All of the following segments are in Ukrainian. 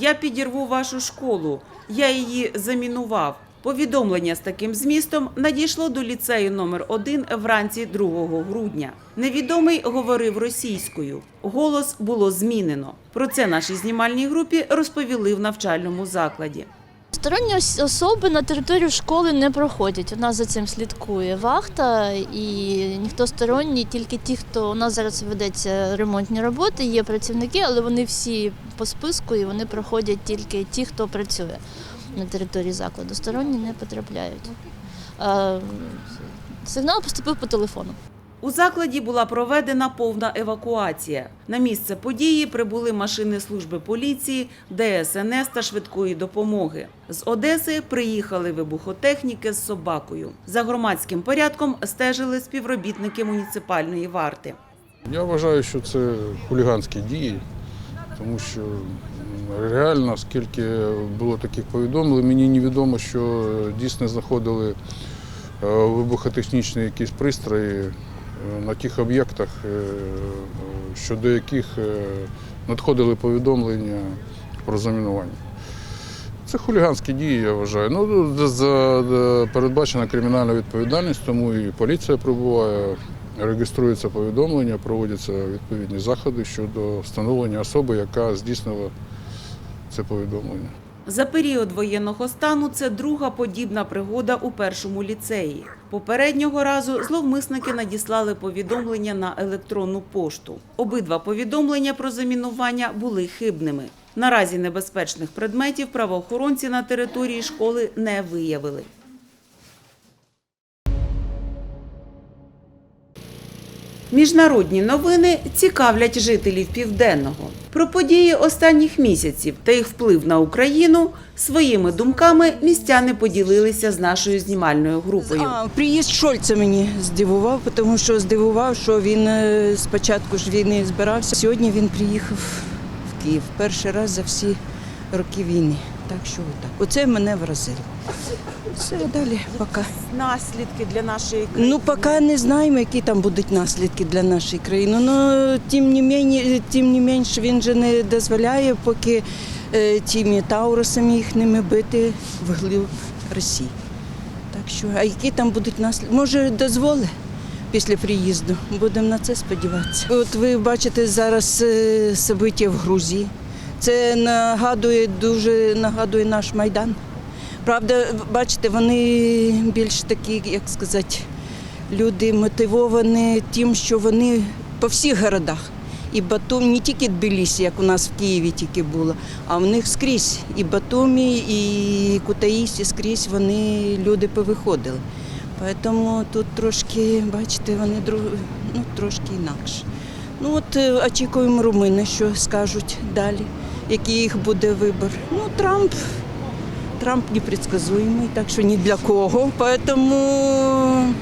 Я підірву вашу школу. Я її замінував. Повідомлення з таким змістом надійшло до ліцею номер 1 вранці 2 грудня. Невідомий говорив російською. Голос було змінено. Про це нашій знімальній групі розповіли в навчальному закладі. Сторонні особи на територію школи не проходять. У нас за цим слідкує вахта, і ніхто сторонній, тільки ті, хто у нас зараз ведеться ремонтні роботи, є працівники, але вони всі по списку і вони проходять тільки ті, хто працює на території закладу. Сторонні не потрапляють. Сигнал поступив по телефону. У закладі була проведена повна евакуація. На місце події прибули машини служби поліції, ДСНС та швидкої допомоги. З Одеси приїхали вибухотехніки з собакою. За громадським порядком стежили співробітники муніципальної варти. Я вважаю, що це хуліганські дії, тому що реально, скільки було таких повідомлень, мені невідомо, що дійсно знаходили е, вибухотехнічні якісь пристрої е, на тих об'єктах, е, щодо яких е, надходили повідомлення про замінування. Це хуліганські дії, я вважаю. Ну, за за- передбачена кримінальна відповідальність, тому і поліція прибуває, реєструється повідомлення, проводяться відповідні заходи щодо встановлення особи, яка здійснила це повідомлення. За період воєнного стану це друга подібна пригода у першому ліцеї. Попереднього разу зловмисники надіслали повідомлення на електронну пошту. Обидва повідомлення про замінування були хибними. Наразі небезпечних предметів правоохоронці на території школи не виявили. Міжнародні новини цікавлять жителів південного. Про події останніх місяців та їх вплив на Україну своїми думками містяни поділилися з нашою знімальною групою. А, приїзд Шольца мені здивував, тому що здивував, що він е, спочатку ж війни збирався. Сьогодні він приїхав в Київ перший раз за всі роки війни. Так що отак. Оце мене вразило. Все далі, поки. Наслідки для нашої Ну, поки не знаємо, які там будуть наслідки для нашої країни. Ну, тим не менше, тим не менш, він же не дозволяє, поки е, тими таурусами їхніми бити вглиб Росії. Так що, а які там будуть наслідки? Може, дозволить після приїзду. Будемо на це сподіватися. От ви бачите зараз е, собиття в Грузії. Це нагадує дуже нагадує наш майдан. Правда, бачите, вони більш такі, як сказати, люди мотивовані тим, що вони по всіх городах. І Батум, не тільки Тбілісі, як у нас в Києві тільки було, а в них скрізь. І Батумі, і Кутаїсі скрізь вони люди повиходили. Тому тут трошки, бачите, вони ну, трошки інакше. Ну от е, очікуємо румини, що скажуть далі, який їх буде вибір. Ну, Трамп Трамп непредсказуемый, так що ні для кого. Поэтому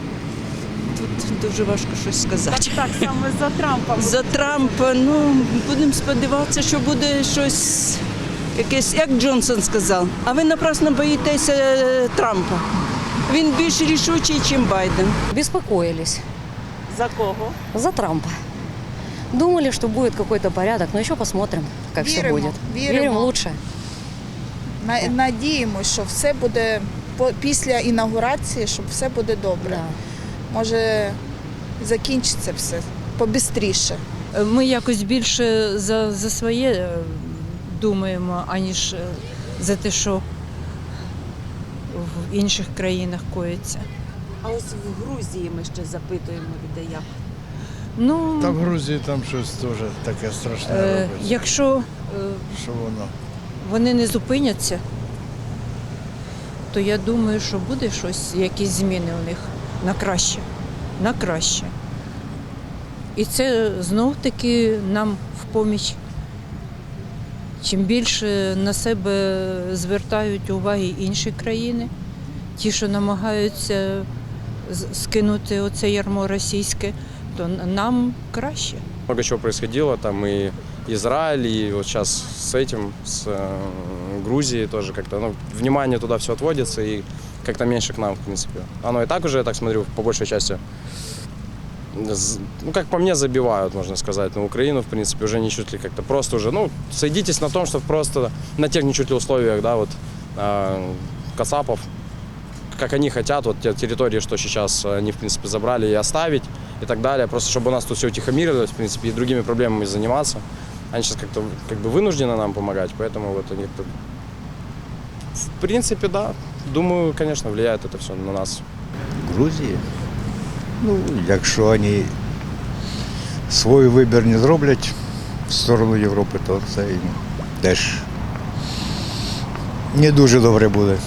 тут дуже важко щось сказати. Так саме за Трампа. За Трампа, ну будемо сподіватися, що буде щось якесь, як Джонсон сказав. А ви напрасно боїтеся е, Трампа. Він більш рішучий, ніж Байден. Беспокоились За кого? за Трампа. Думали, что будет какой-то порядок, но еще посмотрим, как все Віримо, будет. віримо. Верим. На- Надіємося, що все буде по- після інаугурації, що все буде добре. Да. Може закінчиться все побистріше. Ми якось більше за, за своє е, думаємо, аніж е, за те, що в інших країнах коїться. А ось в Грузії ми ще запитуємо людей. як. Ну, Та в Грузії там щось теж таке страшне е, робиться. якщо е, Що воно? вони не зупиняться, то я думаю, що буде щось, якісь зміни у них на краще. На краще. І це знов таки нам в поміч. Чим більше на себе звертають уваги інші країни, ті, що намагаються з- скинути оце ярмо російське, то нам краще. много чего происходило, там и Израиль, и вот сейчас с этим, с э, Грузией тоже как-то, ну, внимание туда все отводится, и как-то меньше к нам, в принципе. Оно и так уже, я так смотрю, по большей части ну, как по мне, забивают, можно сказать, на Украину, в принципе, уже не чуть ли как-то просто уже, ну, сойдитесь на том, что просто на тех не чуть ли условиях, да, вот, э, Кацапов, как они хотят, вот те территории, что сейчас они, в принципе, забрали и оставить и так далее, просто чтобы у нас тут все утихомирилось, в принципе, и другими проблемами заниматься. Они сейчас как-то как бы вынуждены нам помогать, поэтому вот они как-то... В принципе, да. Думаю, конечно, влияет это все на нас. Грузії. Ну, якщо вони свій вибір не зроблять в сторону Європи, то це їм теж не дуже добре буде.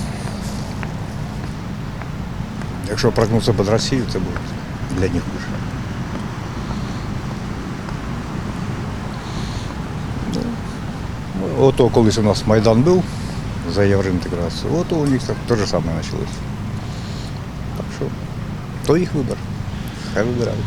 Якщо прогнуться під Росію, це буде для них хуже. Ото колись у нас Майдан був за євроінтеграцію, ото у них так те ж саме почалося. Так що то їх вибір. Хай вибирають.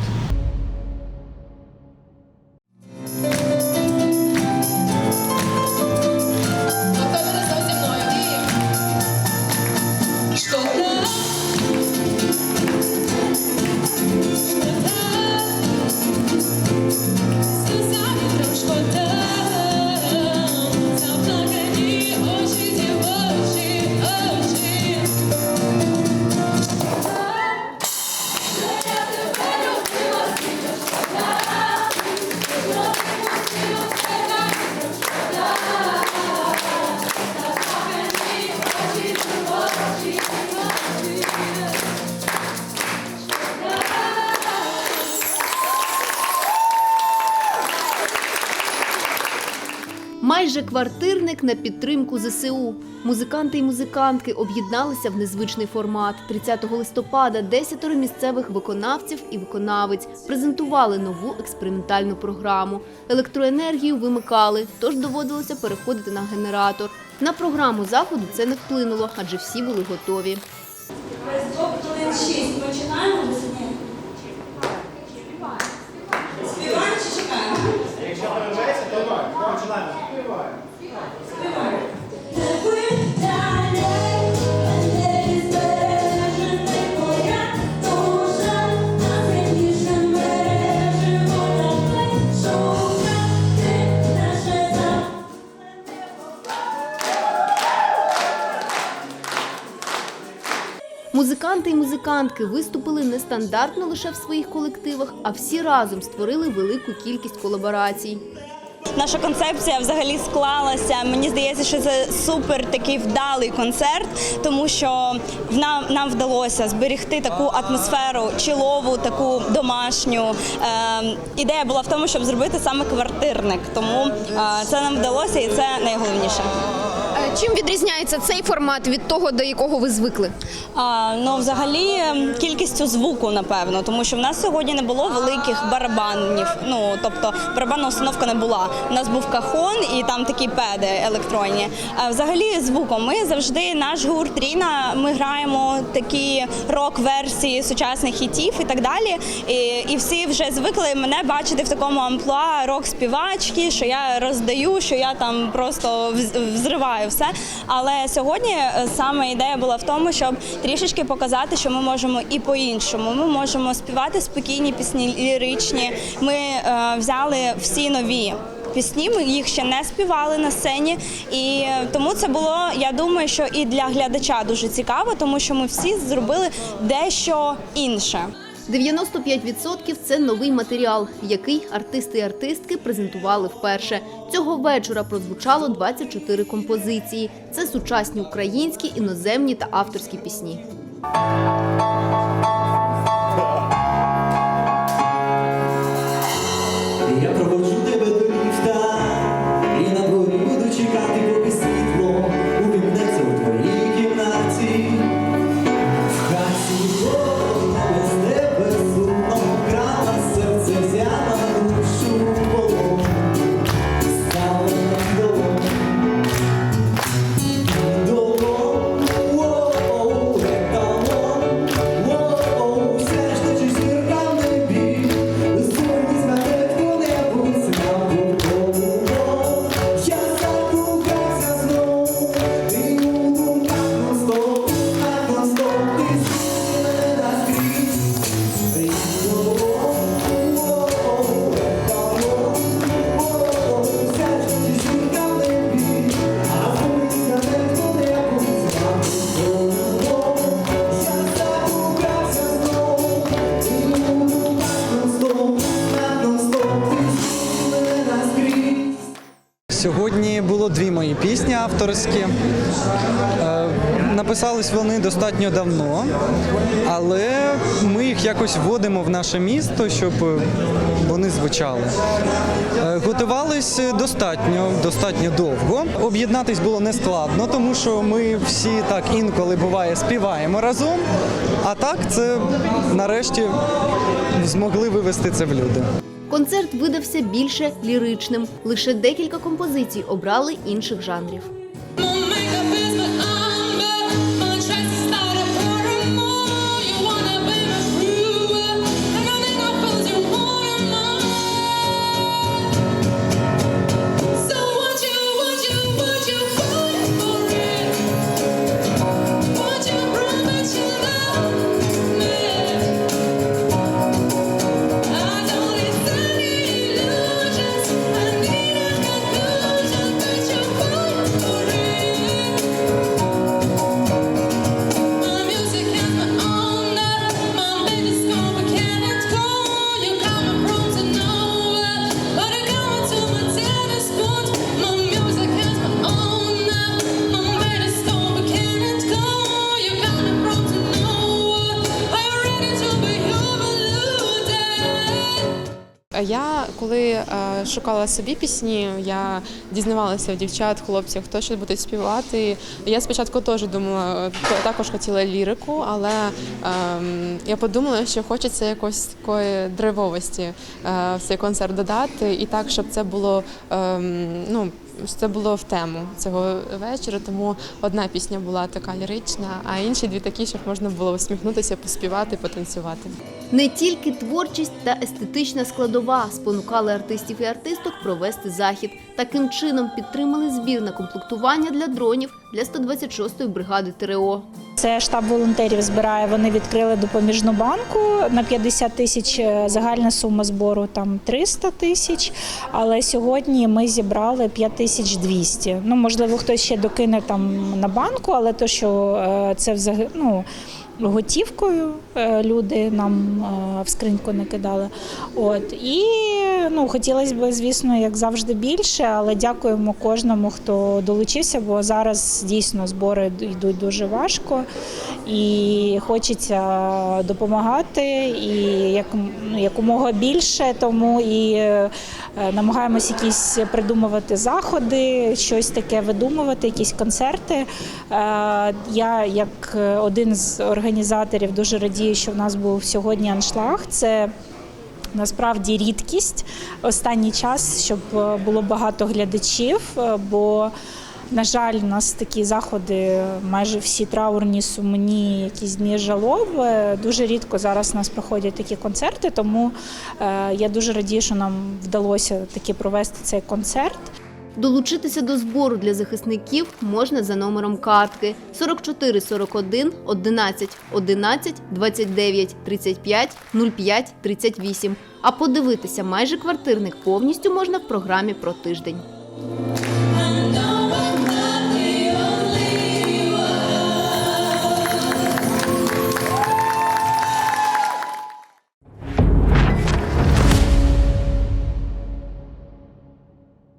Майже квартирник на підтримку ЗСУ. Музиканти і музикантки об'єдналися в незвичний формат. 30 листопада десятеро місцевих виконавців і виконавець презентували нову експериментальну програму. Електроенергію вимикали, тож доводилося переходити на генератор. На програму заходу це не вплинуло, адже всі були готові. Музиканти і музикантки виступили нестандартно лише в своїх колективах, а всі разом створили велику кількість колаборацій. Наша концепція взагалі склалася. Мені здається, що це супер такий вдалий концерт, тому що нам, нам вдалося зберегти таку атмосферу чилову, таку домашню. Е, ідея була в тому, щоб зробити саме квартирник. Тому е, це нам вдалося, і це найголовніше. Чим відрізняється цей формат від того, до якого ви звикли? А, ну, взагалі, ем, кількістю звуку, напевно, тому що в нас сьогодні не було великих барабанів. Ну тобто барабанна установка не була. У нас був кахон і там такі педи електронні. А взагалі звуком ми завжди наш гурт Ріна. Ми граємо такі рок-версії сучасних хітів і так далі. І, і всі вже звикли мене бачити в такому амплуа рок-співачки, що я роздаю, що я там просто взриваю все. Але сьогодні е, саме ідея була в тому, щоб трішечки показати, що ми можемо і по-іншому. Ми можемо співати спокійні пісні, ліричні. Ми е, взяли всі нові. Пісні ми їх ще не співали на сцені, і е, тому це було, я думаю, що і для глядача дуже цікаво, тому що ми всі зробили дещо інше. 95% – це новий матеріал, який артисти і артистки презентували вперше. Цього вечора прозвучало 24 композиції. Це сучасні українські, іноземні та авторські пісні. Авторські. Е, Написались вони достатньо давно, але ми їх якось вводимо в наше місто, щоб вони звучали. Е, Готувались достатньо, достатньо довго. Об'єднатись було не складно, тому що ми всі так інколи буває співаємо разом. А так це нарешті змогли вивести це в люди. Концерт видався більше ліричним. Лише декілька композицій обрали інших жанрів. Коли е, шукала собі пісні, я дізнавалася у дівчат, хлопців, хто що буде співати. Я спочатку теж думала, е, також хотіла лірику, але ем, я подумала, що хочеться якось такої драйвовості е, в цей концерт додати, і так, щоб це було ем, ну. Це було в тему цього вечора, тому одна пісня була така лірична, а інші дві такі, щоб можна було усміхнутися, поспівати, потанцювати. Не тільки творчість та естетична складова спонукали артистів і артисток провести захід. Таким чином підтримали збір на комплектування для дронів для 126-ї бригади ТРО. Це штаб волонтерів збирає. Вони відкрили допоміжну банку на 50 тисяч. е, Загальна сума збору там 300 тисяч. Але сьогодні ми зібрали 5200. Ну можливо, хтось ще докине там на банку, але то, що е, це взагалі ну, готівкою люди нам е, в скриньку не кидали. От і ну хотілося б, звісно, як завжди більше, але дякуємо кожному, хто долучився, бо зараз дійсно збори йдуть дуже важко і хочеться допомагати і як, ну, якомога більше, тому і е, намагаємось якісь придумувати заходи, щось таке видумувати, якісь концерти. Е, Я, як один з організаторів, дуже радію, що в нас був сьогодні аншлаг. Це Насправді рідкість останній час, щоб е, було багато глядачів, е, бо, на жаль, у нас такі заходи майже всі траурні, сумні, якісь дні жалоби. Дуже рідко зараз у нас проходять такі концерти, тому е, я дуже радію, що нам вдалося таки провести цей концерт. Долучитися до збору для захисників можна за номером картки 44 41 11 11 29 35 05 38. А подивитися майже квартирник повністю можна в програмі про тиждень.